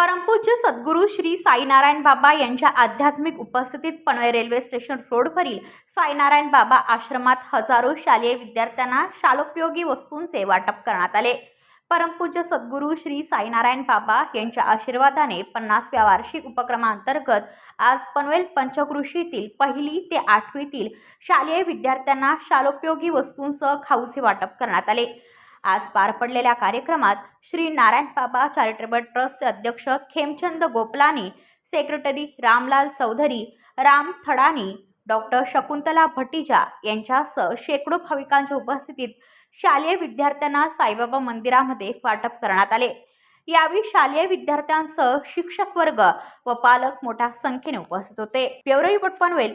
परमपूज्य सद्गुरू श्री साईनारायण बाबा यांच्या आध्यात्मिक उपस्थितीत पनवेल रेल्वे स्टेशन रोडवरील साईनारायण बाबा आश्रमात हजारो शालेय विद्यार्थ्यांना शालोपयोगी वस्तूंचे वाटप करण्यात आले. परमपूज्य सद्गुरू श्री साईनारायण बाबा यांच्या आशीर्वादाने पन्नासव्या वार्षिक उपक्रमांतर्गत आज पनवेल पंचकृषीतील पहिली ते आठवीतील शालेय विद्यार्थ्यांना शालोपयोगी वस्तूंसह खाऊचे वाटप करण्यात आले. आज पार पडलेल्या कार्यक्रमात श्री नारायण बाबा चॅरिटेबल ट्रस्टचे अध्यक्ष खेमचंद गोपलानी सेक्रेटरी रामलाल चौधरी राम थडानी डॉक्टर शकुंतला भटीजा यांच्यासह शेकडो भाविकांच्या उपस्थितीत शालेय विद्यार्थ्यांना साईबाबा मंदिरामध्ये वाटप करण्यात आले. यावेळी शालेय विद्यार्थ्यांसह शिक्षक वर्ग व पालक मोठ्या संख्येने उपस्थित होते. ब्युरो पटवनवेल